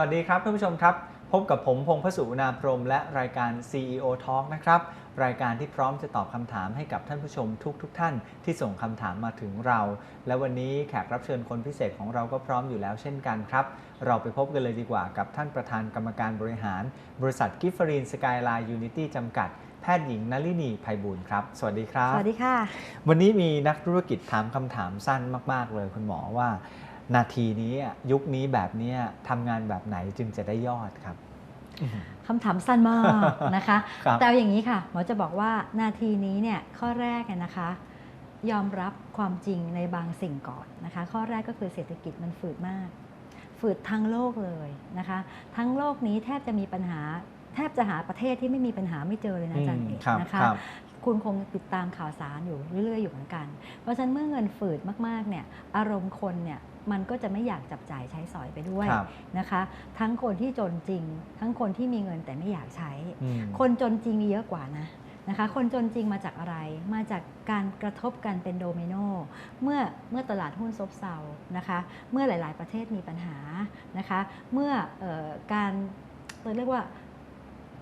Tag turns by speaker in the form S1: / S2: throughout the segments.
S1: วัสดีครับท่านผู้ชมครับ พบกับผมพงษ์พสุนาพรหมและรายการ CEO Talk นะครับ รายการที่พร้อมจะตอบคำถามให้กับท่านผู้ชมทุกๆทท่านที่ส่งคำถามมาถึงเรา และวันนี้แขกรับเชิญคนพิเศษของเราก็พร้อมอยู่แล้วเช่นกันครับ เราไปพบกันเลยดีกว่ากับท่านประธานกรรมการบริหาร บริษัทกิฟฟรีนสกายไลน์ยูนิตี้จำกัดแพทย์หญิงนลินีไพบูลย์ครับ สวัสดีครับ
S2: สวัสดีค่ะ
S1: วันนี้มีนักธุรกิจถามคำถามสั้นมาก ๆ เลยคุณหมอว่า นาทีนี้อะยุคนี้แบบเนี้ยทำงานแบบไหนจึงจะได้ยอดครับ
S2: คำถามสั้นมากนะคะ
S1: ครับ
S2: แต่เอาอย่างนี้ค่ะหมอจะบอกว่านาทีนี้เนี่ยข้อแรกเนี่ยนะคะ ยอมรับความจริงในบางสิ่งก่อนนะคะ ข้อแรกก็คือเศรษฐกิจมันฝืดมาก ฝืดทั้งโลกเลยนะคะ ทั้งโลกนี้แทบจะมีปัญหาแทบจะหาประเทศที่ไม่มีปัญหาไม่เจอเลยนะอาจารย์เอก
S1: ครับ
S2: นะคะ
S1: ครับ
S2: คุณคงติดตามข่าวสารอยู่เรื่อยๆอยู่เหมือนกัน เพราะฉะนั้นเมื่อเงินฝืดมากๆเนี่ยอารมณ์คนเนี่ยมันก็จะไม่อยากจับจ่ายใช้สอยไปด้วย
S1: ครับ
S2: นะคะ ทั้งคนที่จนจริง ทั้งคนที่มีเงินแต่ไม่อยากใช้
S1: อืม
S2: คนจนจริงมีเยอะกว่านะนะคะ คนจนจริงมาจากอะไร มาจากการกระทบกันเป็นโดมิโนเมื่อเมื่อตลาดหุ้นซบเซานะคะ เมื่อหลาย ๆ ประเทศมีปัญหานะคะ เมื่อเออการเรียกว่า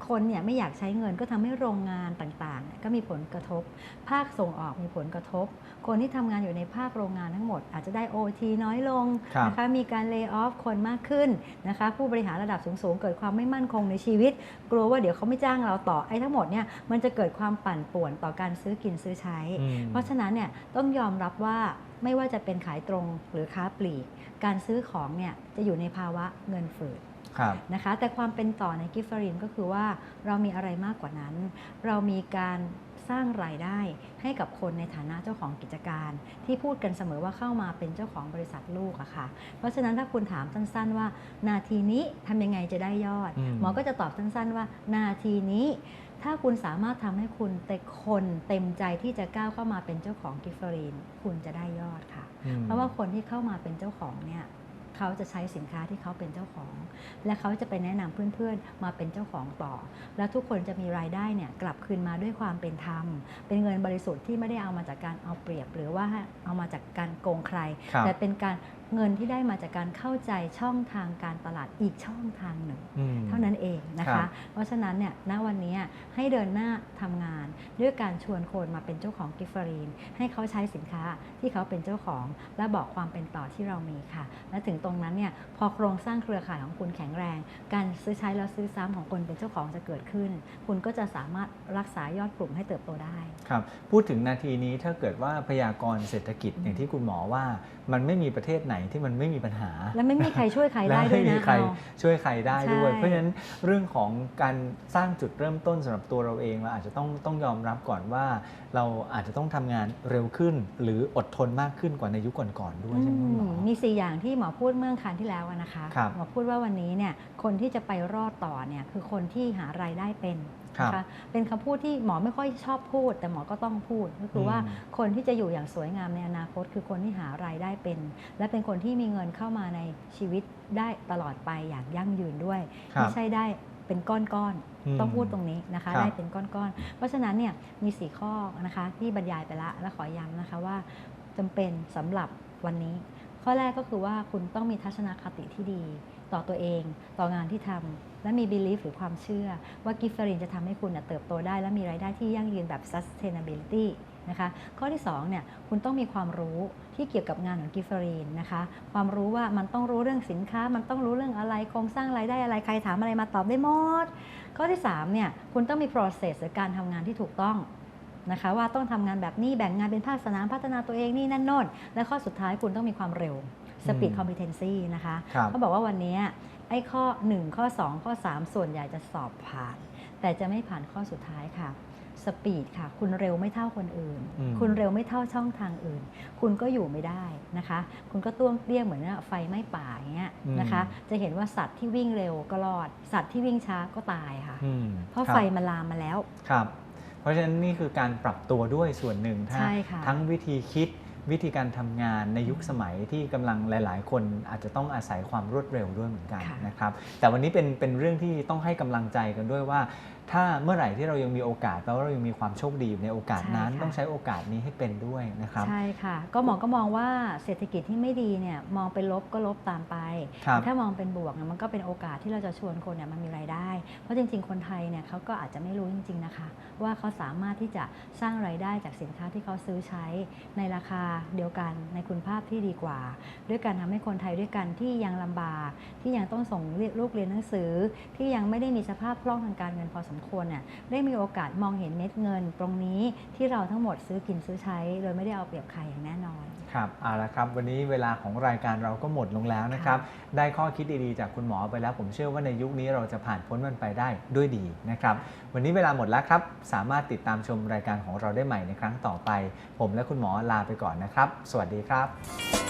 S2: คนเนี่ยไม่อยากใช้เงินก็ทำให้โรงงานต่างๆเนี่ยก็มีผลกระทบ ภาคส่งออกมีผลกระทบ คนที่ทำงานอยู่ในภาคโรงงานทั้งหมด อาจจะได้ OT น้อยลง
S1: ครับ
S2: นะคะมีการเลิกออฟคนมากขึ้นนะคะผู้บริหารระดับสูงๆ เกิดความไม่มั่นคงในชีวิต กลัวว่าเดี๋ยวเขาไม่จ้างเราต่อไอ้ทั้งหมดเนี่ยมันจะเกิดความปั่นป่วนต่อการซื้อกินซื้อใช้
S1: อืม
S2: เพราะฉะนั้นเนี่ยต้องยอมรับว่าไม่ว่าจะเป็นขายตรงหรือค้าปลีก การซื้อของเนี่ยจะอยู่ในภาวะเงินฝืด
S1: ครับ
S2: นะคะ แต่ความเป็นต่อในกิฟฟรินก็คือว่าเรามีอะไรมากกว่านั้น เรามีการสร้างรายได้ให้กับคนในฐานะเจ้าของกิจการ ที่พูดกันเสมอว่าเข้ามาเป็นเจ้าของบริษัทลูกอะค่ะ เพราะฉะนั้นถ้าคุณถามสั้น ๆ ว่า นาทีนี้ทำยังไงจะได้ยอด
S1: อืม
S2: หมอก็จะตอบสั้น ๆ ว่า นาทีนี้ ถ้าคุณสามารถทำให้คุณแต่คนเต็มใจที่จะก้าวเข้ามาเป็นเจ้าของกิฟฟรีนคุณจะได้ยอดค่ะ
S1: อืม
S2: เพราะว่าคนที่เข้ามาเป็นเจ้าของเนี่ย เขาจะใช้สินค้าที่เขาเป็นเจ้าของ และเขาจะไปแนะนำเพื่อนๆ มาเป็นเจ้าของต่อ แล้วทุกคนจะมีรายได้เนี่ยกลับคืนมาด้วยความเป็นธรรม เป็นเงินบริสุทธิ์ที่ไม่ได้เอามาจากการเอาเปรียบ หรือว่าเอามาจากการโกงใคร
S1: ครับ
S2: แต่เป็นการ เงินที่ได้มาจากการเข้าใจช่องทางการตลาดอีกช่องทางหนึ่ง
S1: อืม
S2: เท่านั้นเองนะ
S1: ครั
S2: คะ
S1: บ
S2: เพราะฉะนั้นเนี่ยณวันนี้ให้เดินหน้าทำงาน ด้วยการชวนคนมาเป็นเจ้าของกิฟฟรีน ให้เขาใช้สินค้าที่เขาเป็นเจ้าของ และบอกความเป็นต่อที่เรามีค่ะ และถึงตรงนั้นเนี่ยพอโครงสร้างเครือข่ายของคุณแข็งแรง การซื้อใช้แล้วซื้อซ้ำของคนเป็นเจ้าของจะเกิดขึ้น คุณก็จะสามารถรักษายอดกลุ่มให้เติบโตได้
S1: ครับพูดถึงนาทีนี้ถ้าเกิดว่าพยากรณ์เศรษฐกิจอย่างที่คุณหมอว่า มันไม่มีประเทศไหนที่มันไม่มีปัญหา
S2: และไม่มีใครช่วยใคร
S1: และ
S2: ได้ด้ว
S1: ไม่
S2: ย
S1: มี
S2: นะ
S1: ใคร
S2: เอา
S1: ช่วยใครได้ด้วย
S2: ใช่
S1: เพราะฉะนั้นเรื่องของการสร้างจุดเริ่มต้นสำหรับตัวเราเองเราอาจจะต้องต้องยอมรับก่อนว่า เราอาจจะต้องทำงานเร็วขึ้น หรืออดทนมากขึ้นกว่าในยุคก่อนๆด้วยใช่ไหมคุณหมอ
S2: มมีสี่อย่างที่หมอพูดเมื่อครั้งที่แล้วอะนะคะ
S1: ครับ
S2: หมอพูดว่าวันนี้เนี่ยคนที่จะไปรอดต่อเนี่ยคือคนที่หารายได้เป็น
S1: ครับ
S2: นะคะเป็นคำพูดที่หมอไม่ค่อยชอบพูด แต่หมอก็ต้องพูด ก็คือว่า
S1: อืม
S2: คนที่จะอยู่อย่างสวยงามในอนาคต คือคนที่หารายได้เป็น และเป็นคนที่มีเงินเข้ามาในชีวิตได้ตลอดไปอย่างยั่งยืนด้วย
S1: ครับ
S2: ไม่ใช่ได้เป็นก้อน
S1: อืม
S2: ๆต้องพูดตรงนี้นะคะ
S1: ครับ
S2: ได้เป็นก้อนๆ เพราะฉะนั้นเนี่ยมีสี่ข้อนะคะที่บรรยายไปละ และขอย้ำนะคะว่าจำเป็นสำหรับวันนี้ ข้อแรกก็คือว่าคุณต้องมีทัศนคติที่ดี ต่อตัวเอง ต่องานที่ทำ และมี belief หรือความเชื่อ ว่ากิฟฟรินจะทำให้คุณน่ะเติบโตได้ และมีรายได้ที่ยั่งยืนแบบ sustainability นะคะข้อที่2เนี่ยคุณต้องมีความรู้ที่เกี่ยวกับงานของกิฟฟรีนนะคะความรู้ว่ามันต้องรู้เรื่องสินค้า มันต้องรู้เรื่องอะไรโครงสร้างรายได้อะไรใครถามอะไรมาตอบได้หมด ข้อที่3เนี่ยคุณต้องมี process หรือการทำงานที่ถูกต้องนะคะว่าต้องทำงานแบบนี้แบ่งงานเป็นภาคสนามพัฒนาตัวเองนี่นั่นโน่นและข้อสุดท้ายคุณต้องมีความเร็ว speed
S1: อืม
S2: competency นะคะ
S1: ครับ
S2: เขาบอกว่าวันนี้ ไอ้ข้อ 1 ข้อ 2 ข้อ 3 ส่วนใหญ่จะสอบผ่าน แต่จะไม่ผ่านข้อสุดท้ายค่ะสปีดค่ะ คุณเร็วไม่เท่าคนอื่น
S1: อืม
S2: คุณเร็วไม่เท่าช่องทางอื่น คุณก็อยู่ไม่ได้นะคะ คุณก็ต้วมเตี้ยเหมือนว่าไฟไหม้ป่าอย่างเงี้ยนะคะ จะเห็นว่าสัตว์ที่วิ่งเร็วก็รอด สัตว์ที่วิ่งช้าก็ตายค่ะ
S1: อืม
S2: เพราะ
S1: คบ
S2: ไฟมันลามมาแล้ว
S1: ครับ เพราะฉะนั้นนี่คือการปรับตัวด้วยส่วนหนึ่งถ้า
S2: ใช่ค่ะ
S1: ทั้งวิธีคิด วิธีการทำงานในยุคสมัยที่กำลังหลาย ๆ คนอาจจะต้องอาศัยความรวดเร็วด้วยเหมือนกัน
S2: ค่ะ
S1: นะครับ แต่วันนี้เป็นเป็นเรื่องที่ต้องให้กำลังใจกันด้วยว่า ถ้าเมื่อไหร่ที่เรายังมีโอกาสแปลว่าเรายังมีความโชคดีอยู่ในโอกาสนั้น
S2: ใช่ค่ะ
S1: ต้องใช้โอกาสนี้ให้เป็นด้วยนะครับ
S2: ใช่ค่ะ ก็หมอก็มองว่าเศรษฐกิจที่ไม่ดีเนี่ยมองเป็นลบก็ลบตามไป
S1: ครับ
S2: ถ้ามองเป็นบวกเนี่ยมันก็เป็นโอกาสที่เราจะชวนคนเนี่ยมันมีรายได้ เพราะจริง ๆ คนไทยเนี่ยเขาก็อาจจะไม่รู้จริง ๆ นะคะ ว่าเขาสามารถที่จะสร้างรายได้จากสินค้าที่เขาซื้อใช้ในราคาเดียวกันในคุณภาพที่ดีกว่า ด้วยการทำให้คนไทยด้วยกันที่ยังลำบากที่ยังต้องส่งลูกเรียนหนังสือ ที่ยังไม่ได้มีสภาพคล่องทางการเงินพอสมควรเนี่ยได้มีโอกาสมองเห็นเม็ดเงิน ตรงนี้ที่เราทั้งหมดซื้อกินซื้อใช้ โดยไม่ได้เอาเปรียบใครอย่างแน่นอน
S1: ครับเอาละครับ วันนี้เวลาของรายการเราก็หมดลงแล้วนะครับ ได้ข้อคิดดีๆจากคุณหมอไปแล้ว ผมเชื่อว่าในยุคนี้เราจะผ่านพ้นมันไปได้ด้วยดีนะครับ วันนี้เวลาหมดแล้วครับ สามารถติดตามชมรายการของเราได้ใหม่ในครั้งต่อไป ผมและคุณหมอลาไปก่อนนะครับ สวัสดีครับ